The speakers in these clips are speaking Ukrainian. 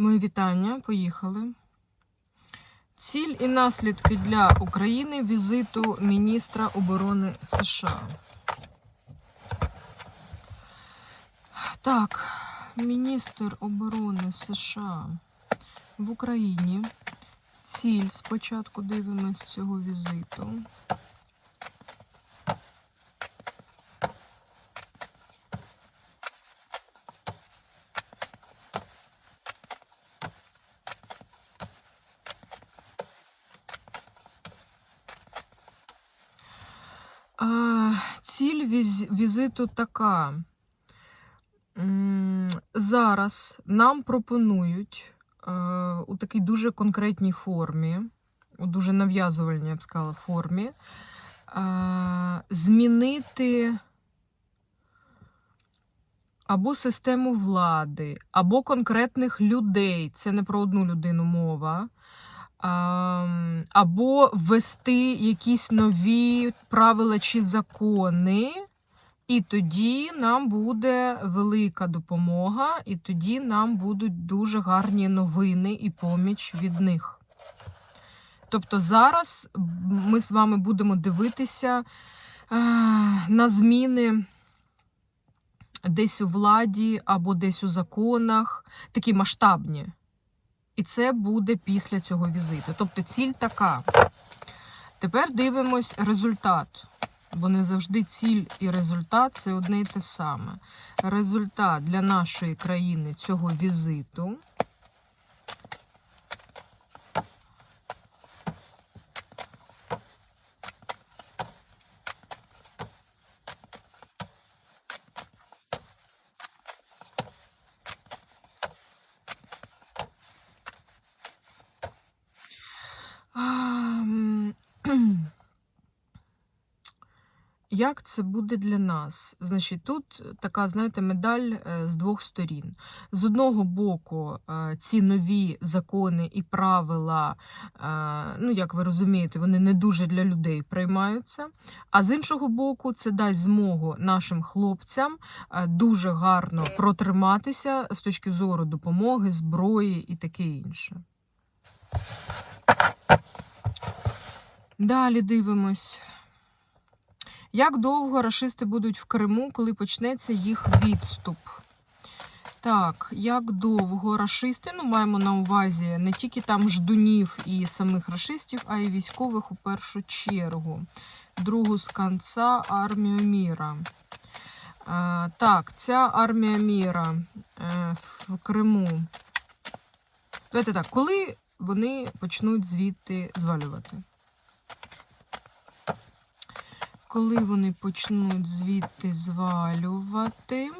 Мої вітання, поїхали. Ціль і наслідки для України візиту міністра оборони США. Так, міністр оборони США в Україні. Ціль спочатку дивимось цього візиту. А, віз- візиту така. Зараз нам пропонують е, у такій дуже конкретній формі, у дуже нав'язувальній, я б сказала, формі, е, змінити або систему влади, або конкретних людей. Це не про одну людину мова. Або ввести якісь нові правила чи закони, і тоді нам буде велика допомога, і тоді нам будуть дуже гарні новини і поміч від них. Тобто зараз ми з вами будемо дивитися е, на зміни десь у владі або десь у законах, такі масштабні. І це буде після цього візиту. Тобто ціль така. Тепер дивимось результат. Бо не завжди ціль і результат це одне і те саме. Результат для нашої країни цього візиту. Як це буде для нас? Значить, тут така, знаєте, медаль е, з двох сторін. З одного боку, е, ці нові закони і правила, е, ну, як ви розумієте, вони не дуже для людей приймаються. А з іншого боку, це дасть змогу нашим хлопцям дуже гарно протриматися з точки зору допомоги, зброї і таке інше. Далі дивимось. Як довго рашисти будуть в Криму, коли почнеться їх відступ? Так, як довго рашисти, ну маємо на увазі не тільки там ждунів і самих рашистів, а й військових у першу чергу. Другу з кінця армію міра. Е, так, ця армія міра е, в Криму. Давайте так, коли вони почнуть звідти звалювати? Коли вони почнуть звідти звалювати.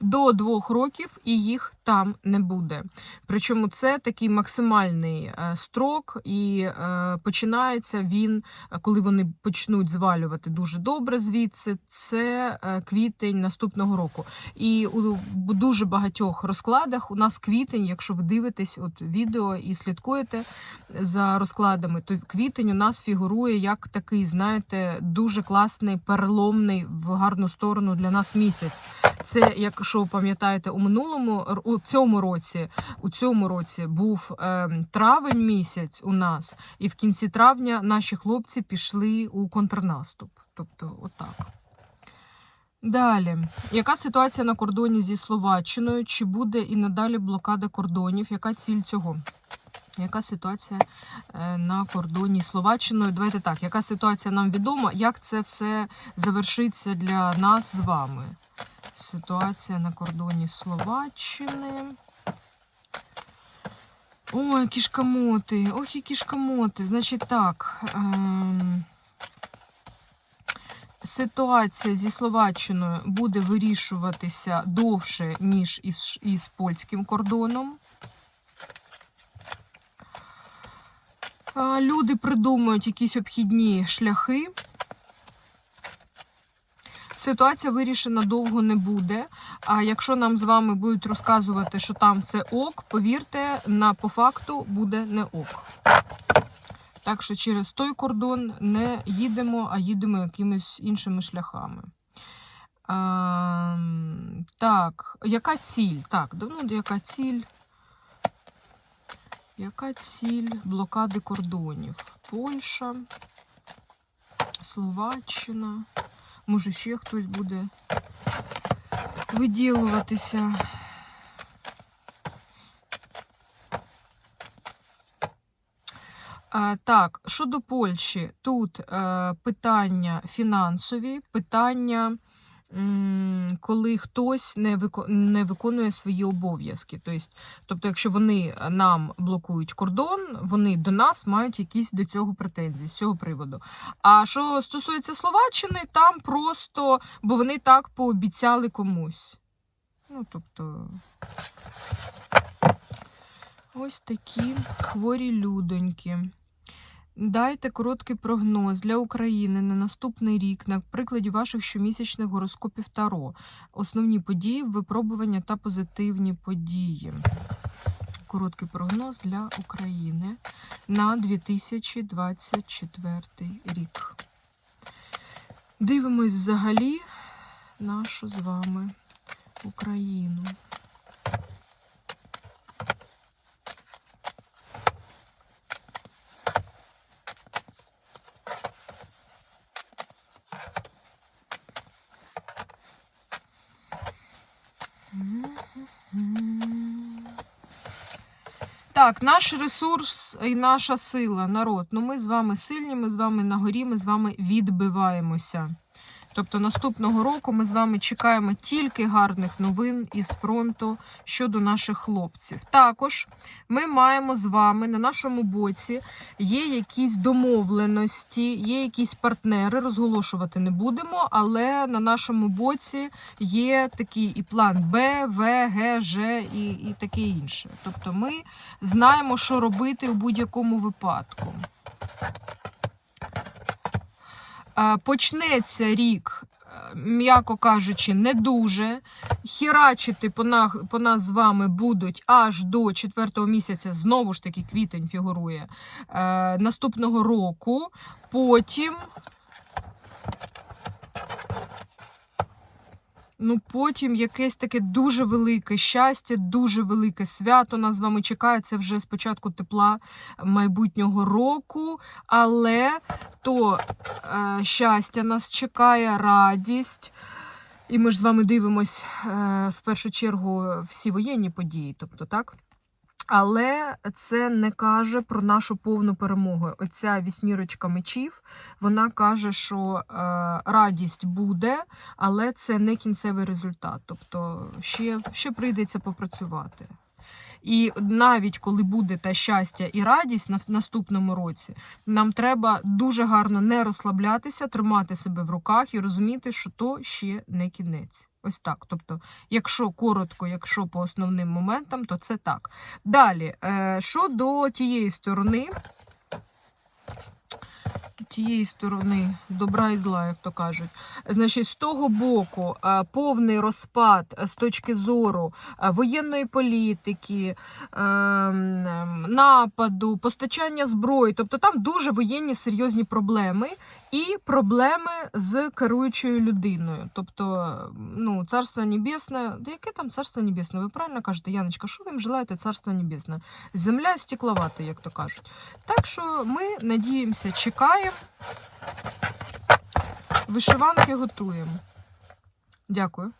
До двох років і їх там не буде. Причому це такий максимальний е, строк, і е, починається він, коли вони почнуть звалювати дуже добре звідси. Це е, квітень наступного року. І у дуже багатьох розкладах у нас квітень, якщо ви дивитесь от відео і слідкуєте за розкладами, то квітень у нас фігурує як такий, знаєте, дуже класний, переломний в гарну сторону для нас місяць. Це, якщо пам'ятаєте, у минулому у цьому році, у цьому році був е, травень місяць у нас, і в кінці травня наші хлопці пішли у контрнаступ. Тобто, отак. Далі, яка ситуація на кордоні зі Словаччиною? Чи буде і надалі блокада кордонів? Яка ціль цього? Яка ситуація е, на кордоні з Словаччиною? Давайте так, яка ситуація нам відома? Як це все завершиться для нас з вами? Ситуація на кордоні Словаччини. Ой, кішкамоти. Ох, і кішкамоти. Значить так. Ем... Ситуація зі Словаччиною буде вирішуватися довше, ніж із, із польським кордоном. А, Люди придумують якісь обхідні шляхи. Ситуація вирішена довго не буде. А якщо нам з вами будуть розказувати, що там все ок, повірте, на по факту буде не ок. Так що через той кордон не їдемо, а їдемо якимись іншими шляхами. А, Так, яка ціль? Так, ну, яка ціль? Яка ціль блокади кордонів? Польща, Словаччина. Може, ще хтось буде виділуватися. Так, щодо Польщі, тут е, питання фінансові, питання, коли хтось не, вико- не виконує свої обов'язки. Тобто, тобто, якщо вони нам блокують кордон, вони до нас мають якісь до цього претензії з цього приводу. А що стосується Словаччини, там просто, бо вони так пообіцяли комусь. Ну, тобто. Ось такі хворі людоньки. Дайте короткий прогноз для України на наступний рік на прикладі ваших щомісячних гороскопів Таро. Основні події, випробування та позитивні події. Короткий прогноз для України на 2024 рік. Дивимось взагалі нашу з вами Україну. Так, наш ресурс і наша сила, народ. Ну ми з вами сильні, ми з вами на горі, ми з вами відбиваємося. Тобто наступного року ми з вами чекаємо тільки гарних новин із фронту щодо наших хлопців. Також ми маємо з вами на нашому боці є якісь домовленості, є якісь партнери, розголошувати не будемо, але на нашому боці є такий і план Б, В, Г, Ж і, і таке інше. Тобто ми знаємо, що робити у будь-якому випадку. Е, Почнеться рік, е, м'яко кажучи, не дуже. Хірачити по, нас, по нас з вами будуть аж до 4 місяця, знову ж таки, квітень фігурує е, наступного року. Потім. Ну, потім якесь таке дуже велике щастя, дуже велике свято нас з вами чекає. Це вже спочатку тепла майбутнього року, але то е, щастя нас чекає, радість. І ми ж з вами дивимось е, в першу чергу всі воєнні події, тобто так. Але це не каже про нашу повну перемогу. Оця вісьмірочка мечів, вона каже, що е, радість буде, але це не кінцевий результат. Тобто ще, ще прийдеться попрацювати. І навіть коли буде та щастя і радість на наступному році, нам треба дуже гарно не розслаблятися, тримати себе в руках і розуміти, що то ще не кінець. Ось так. Тобто, якщо коротко, якщо по основним моментам, то це так. Далі, щодо що до тієї сторони, тієї сторони добра і зла, як то кажуть. Значить, з того боку е, повний розпад е, з точки зору е, воєнної політики, нападу, постачання зброї. Тобто там дуже воєнні серйозні проблеми і проблеми з керуючою людиною. Тобто, ну, царство небесне, да яке там царство небесне? Ви правильно кажете, Яночка, що ви їм желаєте царство небесне? Земля стекловата, як то кажуть. Так що ми надіємося, чекаємо. Вишиванки готуємо. Дякую.